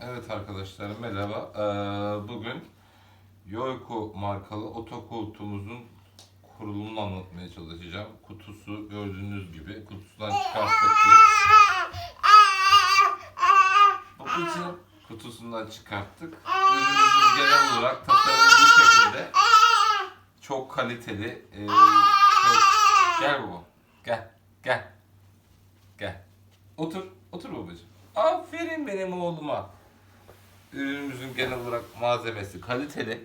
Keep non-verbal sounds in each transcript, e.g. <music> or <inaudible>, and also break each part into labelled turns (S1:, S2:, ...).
S1: Evet arkadaşlar merhaba. Ee, bugün Yoyko markalı otokoltuğumuzun kurulumunu anlatmaya çalışacağım. Kutusu gördüğünüz gibi kutusundan çıkarttık biz. Kutusundan çıkarttık. Ürünümüzün genel olarak tasarımı bu şekilde. Çok kaliteli. ee, çok... Gel baba. Gel. Gel. Gel. Otur. Otur babacığım. Aferin benim oğluma. Ürünümüzün genel olarak malzemesi kaliteli.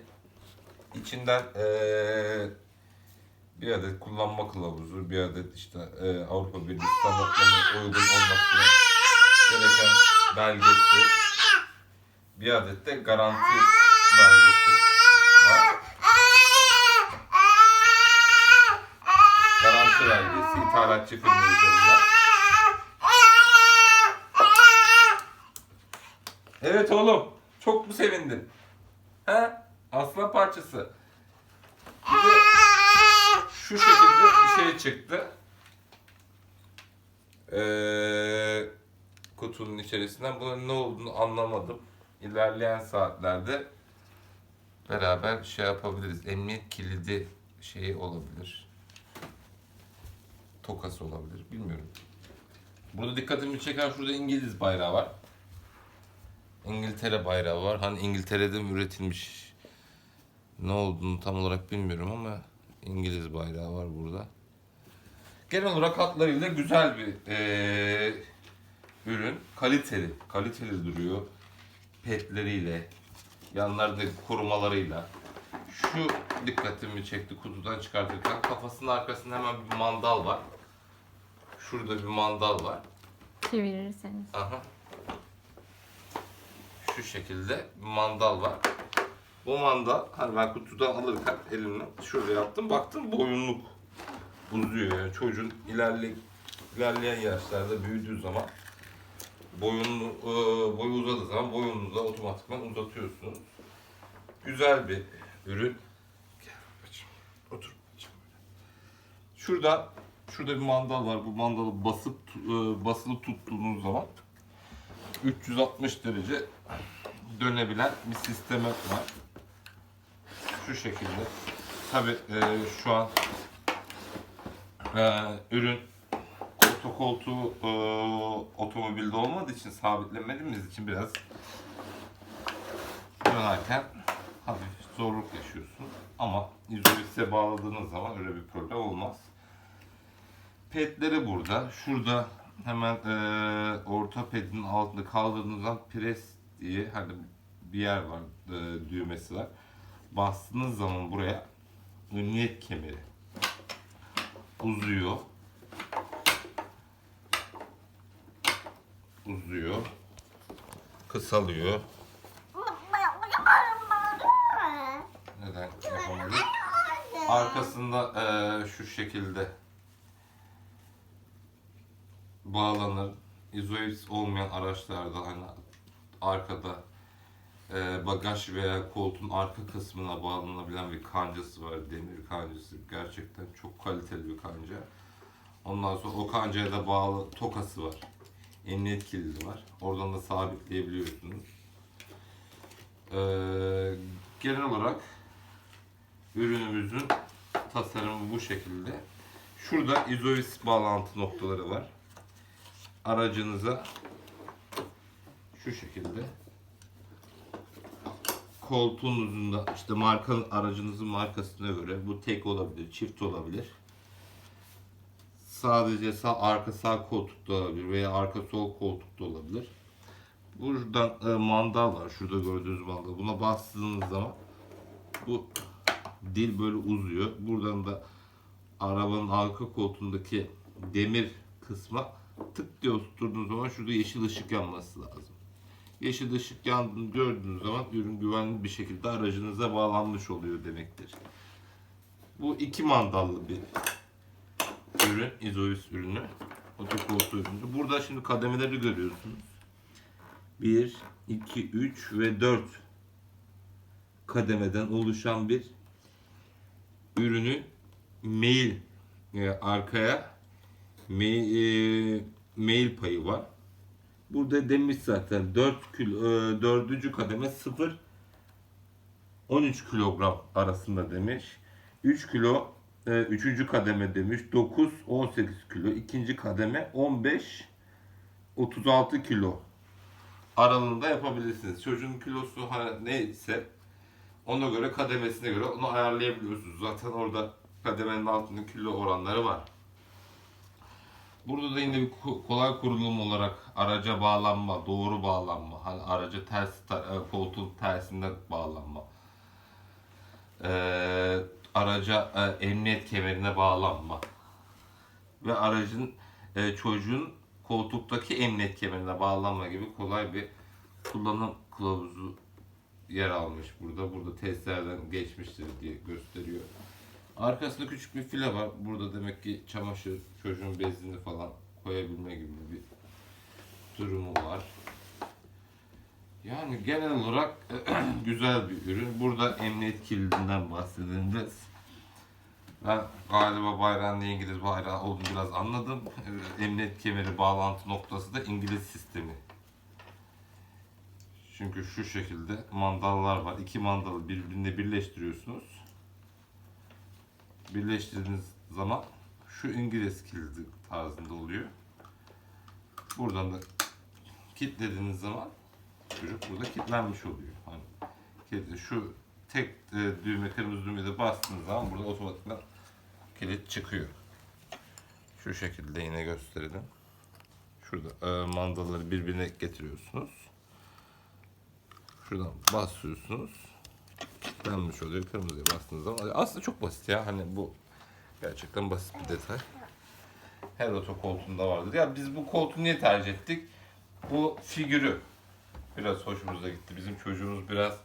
S1: İçinden eee, bir adet kullanma kılavuzu, bir adet işte eee, Avrupa Birliği standartlarına uygun olması gereken belgesi, bir adet de garanti belgesi var. Garanti belgesi ithalatçı firma üzerinden. Evet oğlum. Çok mu sevindin? He? Aslan parçası. Bir de şu şekilde bir şey çıktı. Ee, kutunun içerisinden bunun ne olduğunu anlamadım. İlerleyen saatlerde beraber şey yapabiliriz. Emniyet kilidi şeyi olabilir. Tokası olabilir. Bilmiyorum. Burada dikkatimi çeken şurada İngiliz bayrağı var. İngiltere bayrağı var. Hani İngiltere'de mi üretilmiş ne olduğunu tam olarak bilmiyorum ama İngiliz bayrağı var burada. Genel olarak hatlarıyla güzel bir eee, ürün. Kaliteli. Kaliteli duruyor. Petleriyle, yanlarda korumalarıyla. Şu dikkatimi çekti kutudan çıkartırken kafasının arkasında hemen bir mandal var. Şurada bir mandal var.
S2: Çevirirseniz.
S1: Aha. Şu şekilde mandal var. Bu mandal hani ben kutudan alırken elimle şöyle yaptım. Baktım boyunluk uzuyor yani çocuğun ilerle, ilerleyen yaşlarda büyüdüğü zaman boyunlu e, boyu uzadığı zaman boyunuzu da otomatikman uzatıyorsunuz. Güzel bir ürün. Gel babacığım. Otur babacığım. Şurada şurada bir mandal var. Bu mandalı basıp e, basılı tuttuğunuz zaman 360 derece dönebilen bir sistemi var. Şu şekilde. Tabi şu an e, ürün koltuk koltuğu e, otomobilde olmadığı için sabitlemediğimiz için biraz dönerken hafif zorluk yaşıyorsun. Ama izolise bağladığınız zaman öyle bir problem olmaz. Pedleri burada. Şurada hemen e, orta pedin altında kaldırdığınız zaman pres diye hani bir yer var, e, düğmesi var. Bastığınız zaman buraya emniyet kemeri uzuyor. Uzuyor. Kısalıyor. Neden? Arkasında eee, şu şekilde bağlanır. İzoips olmayan araçlarda hani arkada eee, bagaj veya koltuğun arka kısmına bağlanabilen bir kancası var. Demir kancası. Gerçekten çok kaliteli bir kanca. Ondan sonra o kancaya da bağlı tokası var. Emniyet kilidi var. Oradan da sabitleyebiliyorsunuz. Eee, genel olarak ürünümüzün tasarımı bu şekilde. Şurada izovis bağlantı noktaları var. Aracınıza şu şekilde koltuğunuzun da işte markanın aracınızın markasına göre bu tek olabilir, çift olabilir. Sadece sağ arka sağ koltukta olabilir veya arka sol koltukta olabilir. Buradan e, mandal var. Şurada gördüğünüz mandal. Buna bastığınız zaman bu dil böyle uzuyor. Buradan da arabanın arka koltuğundaki demir kısma tık diye oturttuğunuz zaman şurada yeşil ışık yanması lazım. Yeşil ışık yandığını gördüğünüz zaman ürün güvenli bir şekilde aracınıza bağlanmış oluyor demektir. Bu iki mandallı bir ürün, izovis ürünü. Otokoltuğu ürünü. Burada şimdi kademeleri görüyorsunuz. 1, 2, 3 ve 4 kademeden oluşan bir ürünün mail e, arkaya e, mail payı var. Burada demiş zaten 4 kilo, 4. kademe 0 13 kilogram arasında demiş. 3 kilo 3. kademe demiş 9 18 kilo. 2. kademe 15 36 kilo aralığında yapabilirsiniz. Çocuğun kilosu neyse ona göre kademesine göre onu ayarlayabiliyorsunuz. Zaten orada kademenin altında kilo oranları var. Burada da yine bir ko- kolay kurulum olarak araca bağlanma, doğru bağlanma, hani araca ters e, koltuğun tersinde bağlanma, Ee, araca e, emniyet kemerine bağlanma ve aracın e, çocuğun koltuktaki emniyet kemerine bağlanma gibi kolay bir kullanım kılavuzu yer almış burada. Burada testlerden geçmiştir diye gösteriyor. Arkasında küçük bir file var. Burada demek ki çamaşır, çocuğun bezini falan koyabilme gibi bir durumu var. Yani genel olarak <clears throat> güzel bir ürün. Burada emniyet kilidinden bahsedileceğiz. Ben galiba bayrağın da İngiliz bayrağı olduğunu biraz anladım. Ee, Emniyet kemeri bağlantı noktası da İngiliz sistemi. Çünkü şu şekilde mandallar var. İki mandalı birbirine birleştiriyorsunuz. Birleştirdiğiniz zaman şu İngiliz kilidi tarzında oluyor. Buradan da kilitlediğiniz zaman çocuk burada kilitlenmiş oluyor. Hani şu tek e, düğme kırmızı düğmeye de bastığınız zaman burada otomatikman kilit çıkıyor. Şu şekilde yine gösterelim. Şurada e, mandaları birbirine getiriyorsunuz. Şuradan basıyorsunuz. Kilitlenmiş oluyor. Kırmızıya bastığınız zaman. Aslında çok basit ya. Hani bu gerçekten basit bir detay. Her oto koltuğunda vardır. Ya biz bu koltuğu niye tercih ettik? Bu figürü biraz hoşumuza gitti. Bizim çocuğumuz biraz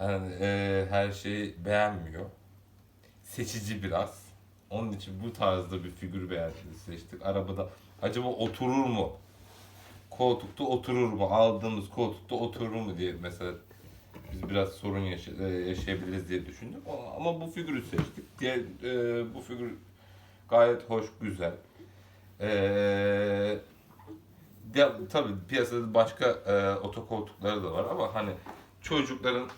S1: yani, e, her şeyi beğenmiyor. Seçici biraz. Onun için bu tarzda bir figür beğendik, seçtik. Arabada acaba oturur mu? Koltukta oturur mu? Aldığımız koltukta oturur mu diye mesela biz biraz sorun e, yaşayabiliriz diye düşündük. Ama- Ama bu figürü seçtik. Diğer e, bu figür gayet hoş, güzel. Eee ya, tabii piyasada başka e, otokoltukları da var ama hani çocukların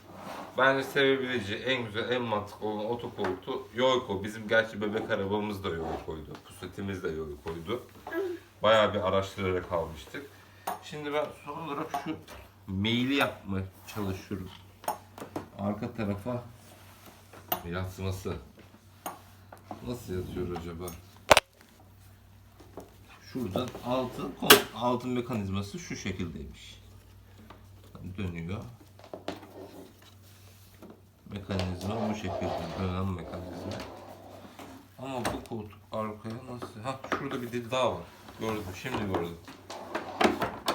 S1: bence sevebileceği en güzel, en mantıklı olan otokoltuğu Yoyko. Bizim gerçi bebek arabamız da Yoyko'ydu. Pusetimiz de Yoyko'ydu. Bayağı bir araştırarak almıştık. Şimdi ben son olarak şu maili yapmaya çalışıyorum. Arka tarafa yansıması. Nasıl yatıyor acaba? Şuradan altın altın mekanizması şu şekildeymiş. Dönüyor. Mekanizma bu şekilde dönen mekanizma. Ama bu koltuk arkaya nasıl? Ha şurada bir dil daha var. Gördüm şimdi gördüm.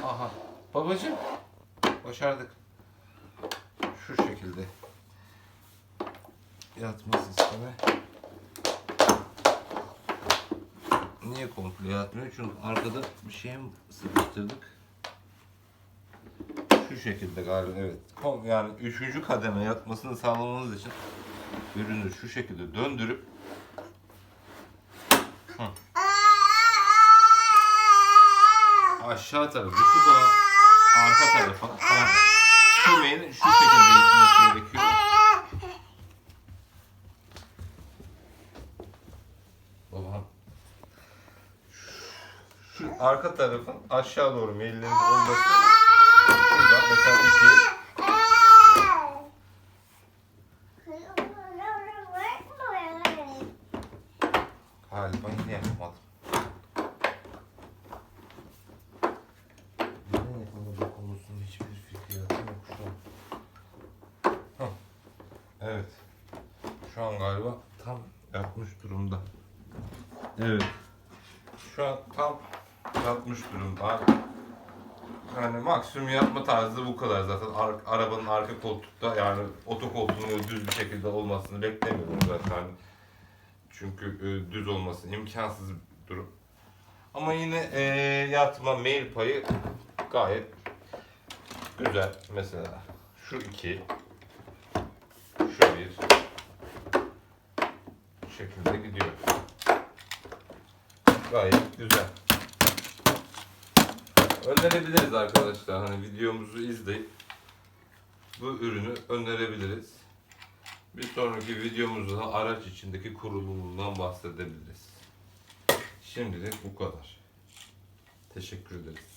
S1: Aha. Babacım. Başardık. Şu şekilde. Yatma sistemi. Niye komple yatmıyor? Çünkü arkada bir şey sıkıştırdık? Şu şekilde galiba evet. Yani üçüncü kademe yatmasını sağlamanız için ürünü şu şekilde döndürüp Hı. aşağı tarafa düşük olan arka tarafa tamam. Kümeğin şu şekilde gitmesi gerekiyor. Babam şu arka tarafın aşağı doğru meyillerinin olması burada mesela iki galiba yine yapamadım. Neden yapamadım konusunda hiçbir fikrim yok şu an. Hah. Evet. Şu an galiba tam yapmış durumda. Evet. Şu an tam yatmış durumda. Yani maksimum yatma tarzı bu kadar zaten. Ar- arabanın arka koltukta yani otokoltuğun öyle düz bir şekilde olmasını beklemiyorum zaten. Çünkü e, düz olması imkansız bir durum. Ama yine e, yatma mail payı gayet güzel. Mesela şu iki, şu bir bu şekilde gidiyor. Gayet güzel. önerebiliriz arkadaşlar. Hani videomuzu izleyip bu ürünü önerebiliriz. Bir sonraki videomuzda araç içindeki kurulumundan bahsedebiliriz. Şimdilik bu kadar. Teşekkür ederiz.